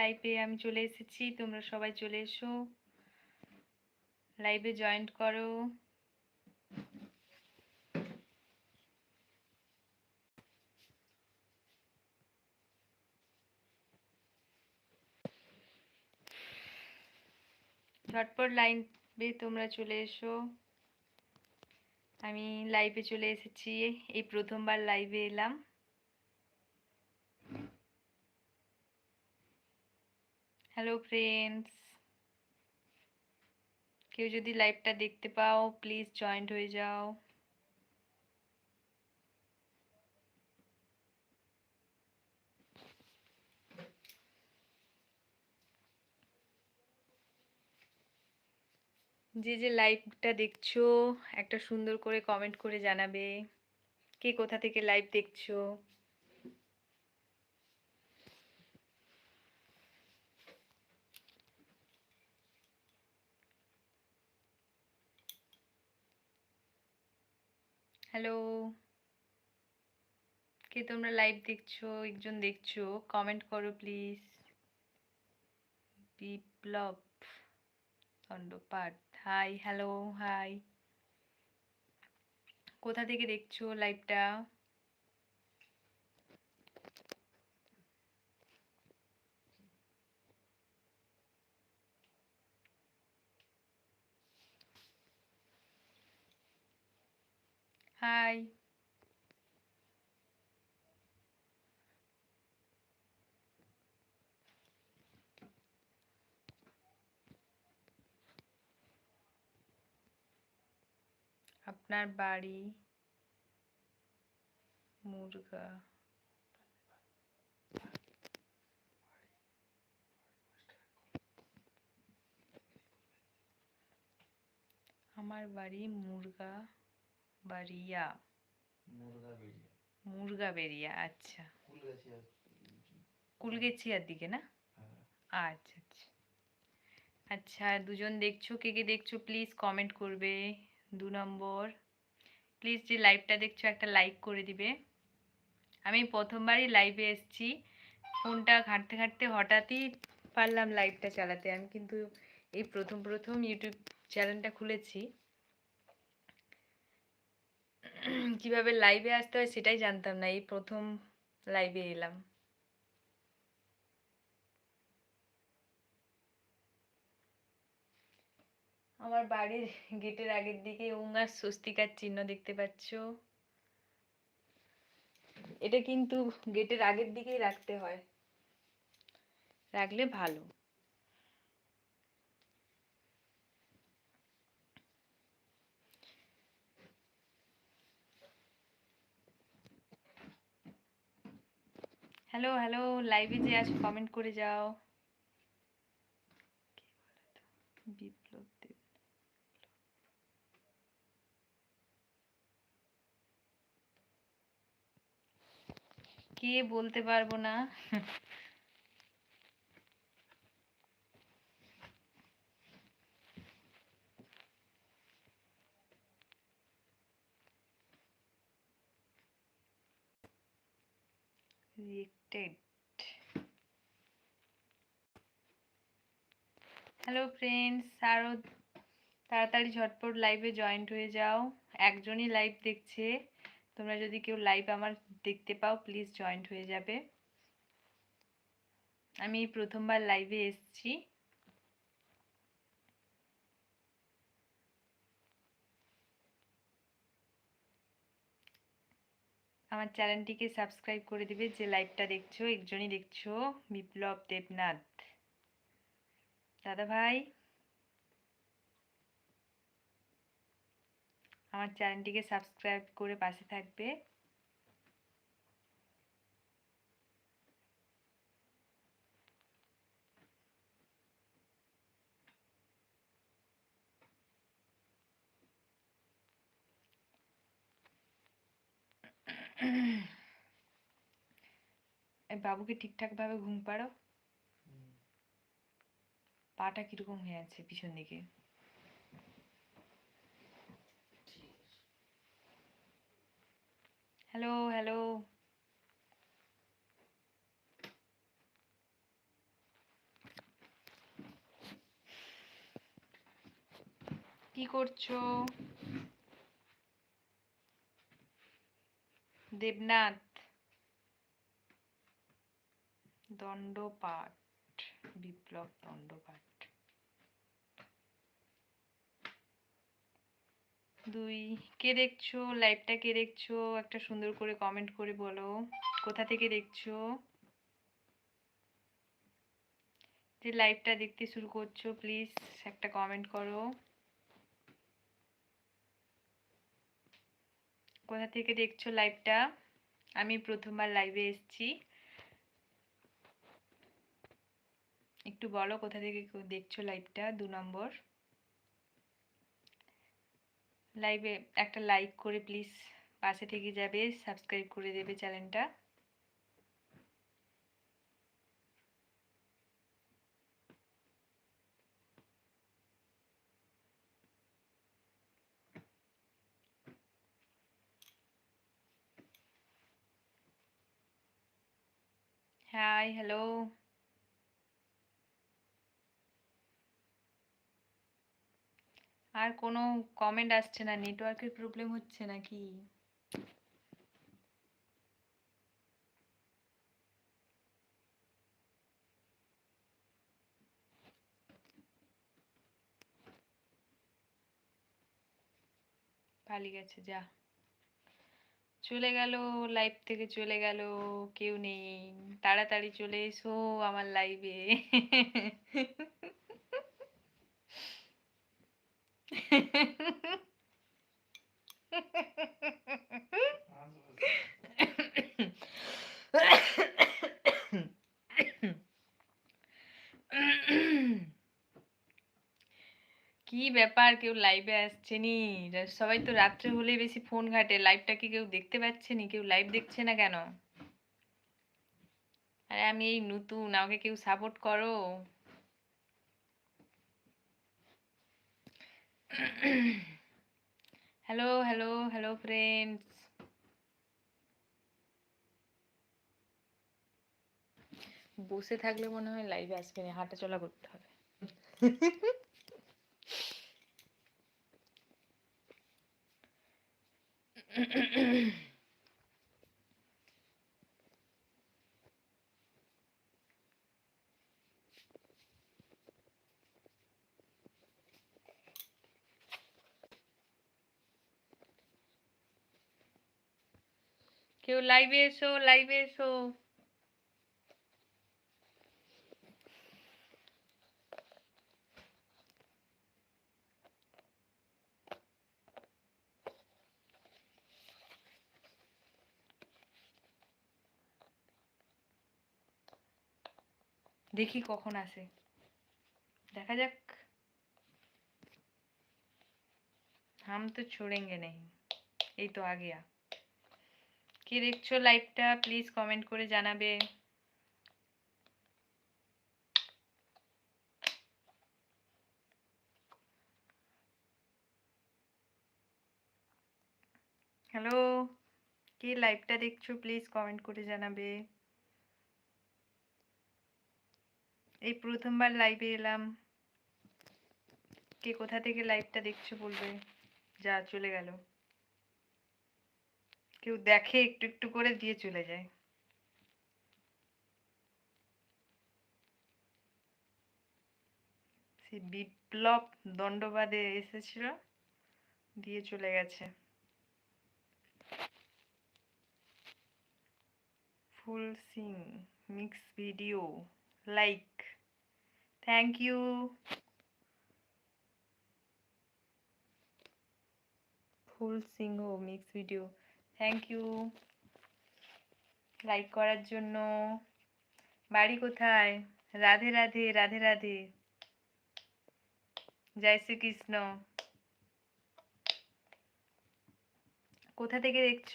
লাইভে আমি চলে এসেছি, তোমরা সবাই চলে এসো। লাইভে জয়েন্ট করো। ঝটপট লাইভে তোমরা চলে এসো। আমি লাইভে চলে এসেছি, এই প্রথমবার লাইভে এলাম। হ্যালো ফ্রেন্ডস কেউ যদি লাইভটা দেখতে পাও প্লিজ জয়েন্ট হয়ে যাও। যে যে লাইভটা দেখছ, একটা সুন্দর করে কমেন্ট করে জানাবে। কে কোথা থেকে লাইভ দেখছ? হ্যালো। কে তোমরা লাইভ দেখছ? একজন দেখছ? কমেন্ট করো please Biplab Dandapath hi hello hi কোথা থেকে দেখছ লাইভটা হাই আপনার বাড়ি মুরগা আমার বাড়ি মুরগা বাড়িয়া। মুরগা বেরিয়ে আচ্ছা। কুলগাছিয়া কুলগেছিয়ার দিকে না? হ্যাঁ। আচ্ছা আচ্ছা। আচ্ছা দুজন দেখছ? কে কে দেখছ? প্লিজ কমেন্ট করবে। দু নম্বর। প্লিজ যে লাইভটা দেখছ একটা লাইক করে দিবে। আমি প্রথমবারই লাইভে এসছি। ফোনটা ঘাঁটতে ঘাঁটতে হঠাৎই পারলাম লাইভটা চালাতে। আমি কিন্তু এই প্রথম প্রথম ইউটিউব চ্যানেলটা খুলেছি। কীভাবে লাইভে আসতে হয় সেটাই জানতাম না, এই প্রথম লাইভে এলাম। আমার বাড়ির গেটের আগের দিকে আর স্বস্তিকার চিহ্ন দেখতে পাচ্ছ। এটা কিন্তু গেটের আগের দিকেই রাখতে হয়। রাখলে ভালো। হ্যালো হ্যালো লাইভে যে আছো কমেন্ট করে যাও। বিপ্লব দেব। কে বলতে পারব না? রিয়েক্টেড হ্যালো ফ্রেন্ডস আরও তাড়াতাড়ি ঝটপট লাইভে জয়েন্ট হয়ে যাও। একজনই লাইভ দেখছে। তোমরা যদি কেউ লাইভ আমার দেখতে পাও প্লিজ জয়েন্ট হয়ে যাবে। আমি প্রথমবার লাইভে এসেছি। আমার চ্যানেলটিকে সাবস্ক্রাইব করে দিবে, যে লাইভটা দেখছ, একজনই দেখছ, বিপ্লব দেবনাথ। দাদা ভাই? আমার চ্যানেলটিকে সাবস্ক্রাইব করে পাশে থাকবে। বাবুকে ঠিকঠাক ভাবে ঘুম পাড়ো পাটা কীরকম হয়ে আছে পিছন দিকে? হ্যালো হ্যালো কি করছ? দেবনাথ দণ্ডপাঠ, বিপ্লব দণ্ডপাঠ। দুই, কে দেখছ? লাইভটা কে দেখছ? একটা সুন্দর করে কমেন্ট করে বলো। কোথা থেকে দেখছ? যে লাইভটা দেখতে শুরু করছ প্লিজ একটা কমেন্ট করো। কোথা থেকে দেখছ লাইভটা আমি প্রথমবার লাইভে এসছি। একটু বলো কোথা থেকে দেখছ লাইভটা দু নম্বর। লাইভে একটা লাইক করে প্লিজ পাশে থেকে যাবে সাবস্ক্রাইব করে দেবে চ্যানেলটা হাই হ্যালো আর কোনো কমেন্ট আসছে না? নেটওয়ার্কের প্রবলেম হচ্ছে নাকি? পালিয়ে গেছে যা। চলে গেল লাইভ থেকে চলে গেল কেউ নেই। তাড়াতাড়ি চলে এসো আমার লাইভে কি ব্যাপার কেউ লাইভে আসছে নি? সবাই তো রাত্রে হলেই বেশি ফোন ঘাটে। লাইভটা কি কেউ দেখতে পাচ্ছে নি? কেউ লাইভ দেখছে না কেন? আরে আমি এই নতুন, আমাকে কেউ সাপোর্ট করো। হ্যালো হ্যালো হ্যালো ফ্রেন্ডস বসে থাকলে মনে হয় লাইভে আসবে না। হাঁটা চলা করতে হবে। কেউ লাইভে এসো লাইভে এসো। দেখি কখন আসে দেখা যাক। হাম তো ছোড়েঙ্গে নেই। এই তো আ। কি দেখছ লাইভটা? প্লিজ কমেন্ট করে জানাবে। হ্যালো, কি লাইভটা দেখছ? প্লিজ কমেন্ট করে জানাবে। এই প্রথমবার লাইভে এলাম। কে কোথা থেকে লাইভটা দেখছ বলবে? যা চলে গেল। কেউ দেখে একটু একটু করে দিয়ে চলে যায়। সেই বিপ্লব দণ্ডবাদে এসেছিল, দিয়ে চলে গেছে। Phool Singh mix video like thank you Phool Singh mix video thank you like করার জন্য। বাড়ি কোথায়? রাধে রাধে রাধে রাধে। জয় শ্রীকৃষ্ণ। কোথা থেকে দেখছ?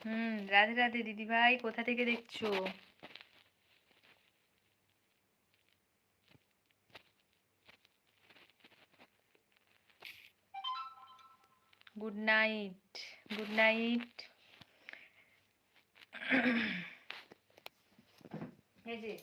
হুম, রাধে রাধে দিদি ভাই কোথা থেকে দেখছ? গুড নাইট গুড নাইট এই যে।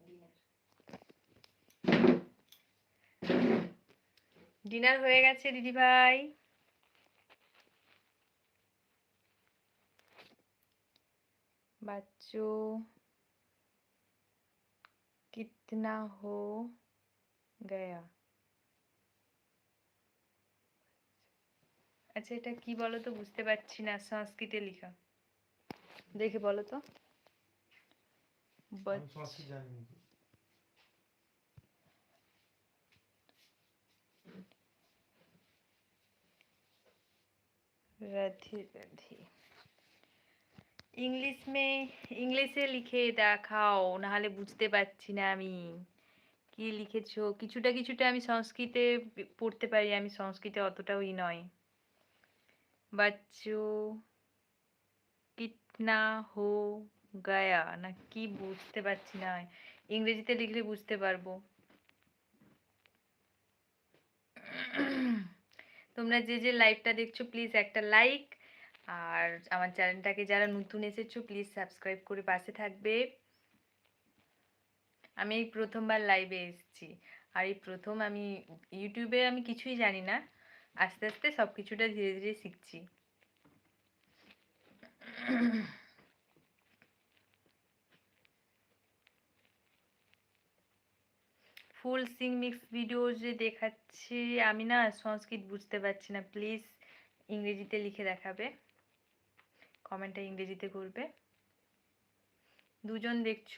ডিনার ডিনার হয়ে গেছে, দিদি ভাই। বাচ্চো, কিতনা হো গয়া। আচ্ছা এটা কি বলো তো বুঝতে পারছি না, সংস্কৃতে লেখা। দেখে বলো তো। রাধে রাধে ইংলিশ মে ইংলিশে লিখে দেখাও, নাহলে বুঝতে পারছি না আমি। কি লিখেছো? কিছুটা কিছুটা আমি সংস্কৃতে পড়তে পারি, আমি সংস্কৃতে অতটাও ই নয়। বাচ্চো, কিতনা হো গায়া? না, কি বুঝতে পারছি না। ইংরেজিতে লিখলে বুঝতে পারব। তোমরা যে যে লাইভটা দেখছ প্লিজ একটা লাইক আর আমার চ্যানেলটাকে যারা নতুন এসেছ প্লিজ সাবস্ক্রাইব করে পাশে থাকবে। আমি এই প্রথমবার লাইভে এসেছি। আর এই প্রথম আমি ইউটিউবে আমি কিছুই জানি না। আস্তে আস্তে সব কিছুটা ধীরে ধীরে শিখছি। ফুল সিং মিক্স ভিডিও যে দেখাচ্ছে, আমি না সংস্কৃত বুঝতে পারছি না। প্লিজ ইংরেজিতে লিখে দেখাবে। কমেন্টটা ইংরেজিতে করবে। দুজন দেখছ।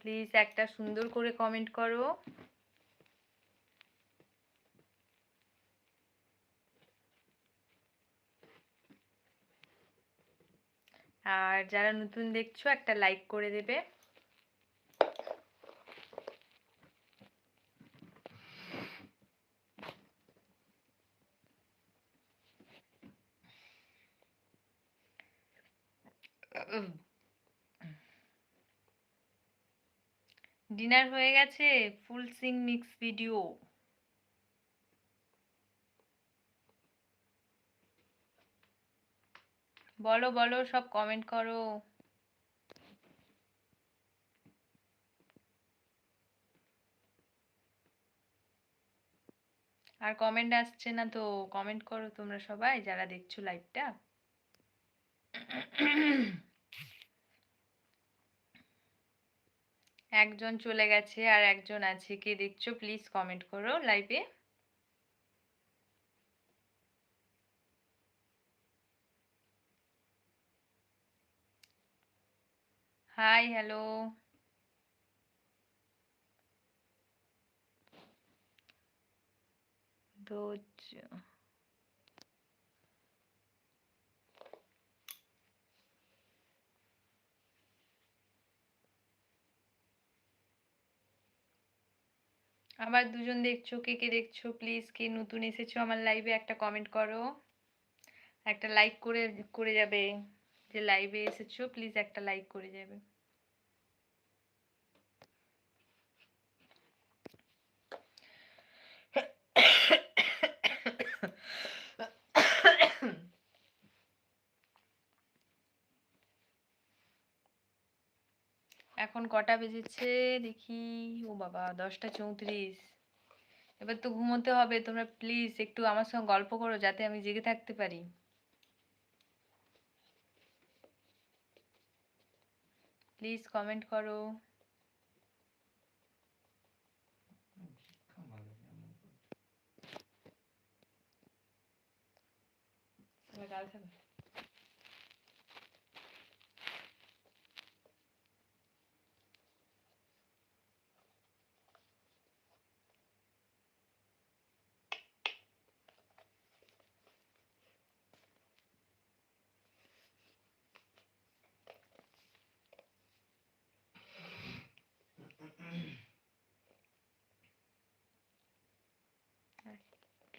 প্লিজ একটা সুন্দর করে কমেন্ট করো। আর যারা নতুন দেখছ, একটা লাইক করে দেবে। ডিনার হয়ে গেছে, ফুল সিং মিক্স ভিডিও। বলো বলো, সব কমেন্ট করো। আর কমেন্ট আসছে না তো কমেন্ট করো তোমরা সবাই, যারা দেখছ লাইভটা একজন চলে গেছে আর একজন আছে, কে দেখছ? প্লিজ কমেন্ট করো লাইভে হাই হ্যালো দোজ আবার দুজন দেখছ, কে কে দেখছ? প্লিজ কে নতুন এসেছ আমার লাইভে একটা কমেন্ট করো। একটা লাইক করে করে যাবে। যে লাইভে এসেছ প্লিজ একটা লাইক করে যাবে। এখন কটা বেজেছে? দেখি। ও বাবা দশটা চৌত্রিশ। এবার তো ঘুমোতে হবে তোমরা প্লিজ একটু আমার সঙ্গে গল্প করো যাতে আমি জেগে থাকতে পারি। প্লিজ কমেন্ট করো। গাল খাবে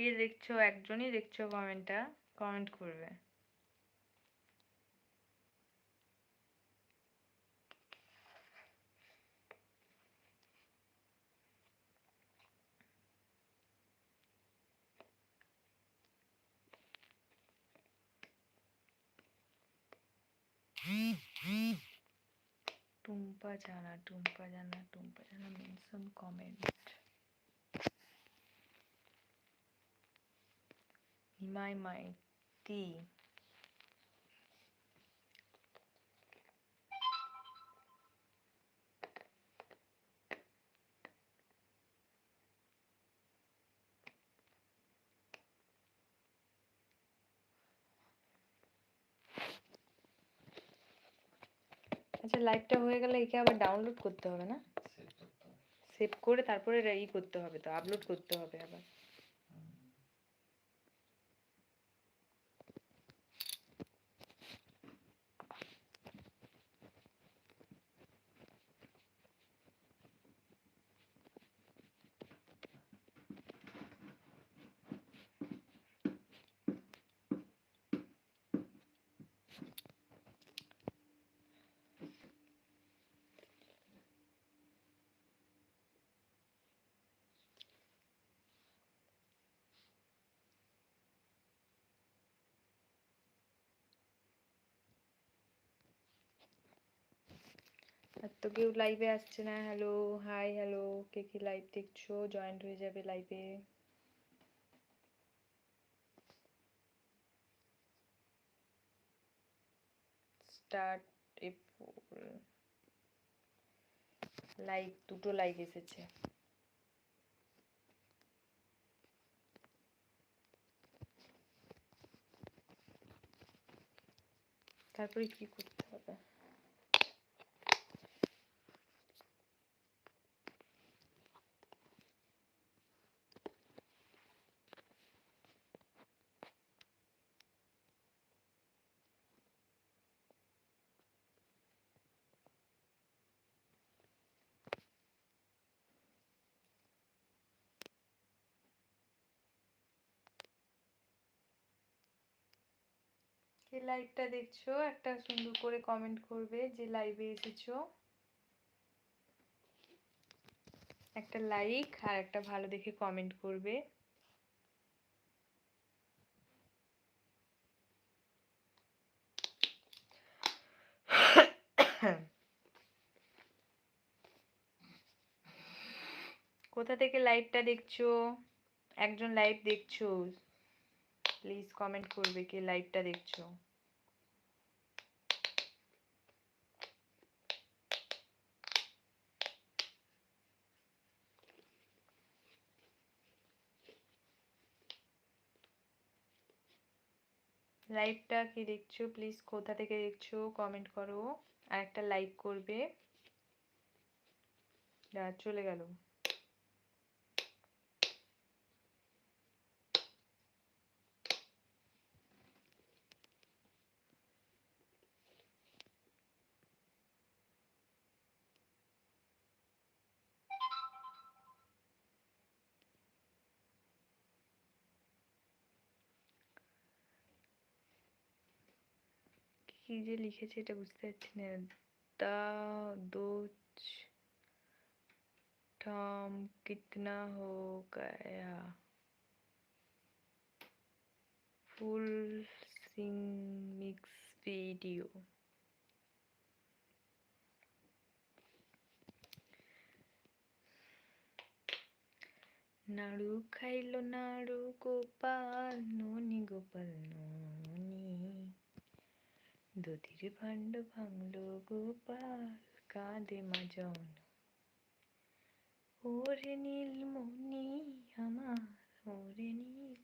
কে দেখছ, একজনই দেখছ কমেন্টটা কমেন্ট করবে। টুম্পা জানা টুম্পা জানা টুম্পা জানা মেনশন কমেন্ট নিমাই মাইতি আচ্ছা লাইভটা হয়ে গেলে একে আবার ডাউনলোড করতে হবে না? সেভ করে তারপরে ই করতে হবে তো আপলোড করতে হবে আবার। আর তো কেউ লাইভে আসছে না। হ্যালো হাই হ্যালো কে কে লাইভ দেখছ? জয়েন্ট হয়ে যাবে লাইভে স্টার্ট লাইক দুটো লাইক এসেছে। তারপরে কি করতে হবে? কে লাইভটা দেখছ, একটা সুন্দর করে কমেন্ট করবে যে লাইভে এসেছ। একটা লাইক আর একটা ভালো দেখে কমেন্ট করবে। কোথা থেকে লাইভটা দেখছ? একজন লাইভ দেখছ। প্লিজ কমেন্ট করবে কে লাইভটা দেখছ? লাইভটা কি দেখছ? প্লিজ কোথা থেকে দেখছ? কমেন্ট করো। আর একটা লাইক করবে। চলে গেল। কি যে লিখেছে এটা বুঝতে পারছি না दा दोच टॉम कितना हो गया फुल सिंग मिक्स वीडियो নাড়ু খাইলো নাড়ু গোপাল ননি গোপাল দধির ভাণ্ড ভাঙলো গোপাল কাঁদে মা জন ওরে নীলমণি আমার ওরে নীল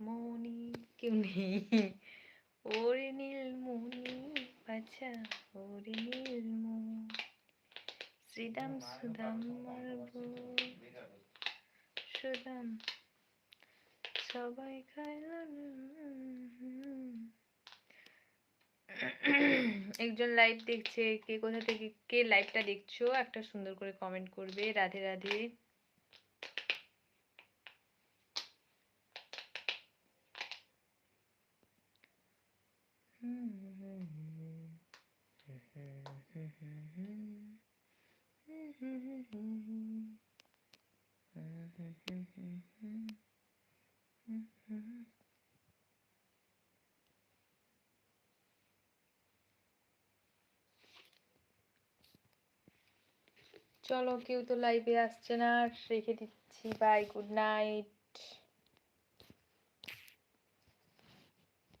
মণি কেউ নেই ওরে নীলমণি বাছা ওরে নীলমণি শ্রীদাম সুদাম মারবো সুদাম সবাই খাইল একজন লাইভ দেখছে কে কোথা থেকে কে লাইভটা দেখছ একটা সুন্দর করে কমেন্ট করবে রাধে রাধে Mm-hmm. চলো কেউ তো লাইভে আসছে না রেখে দিচ্ছি বাই গুড নাইট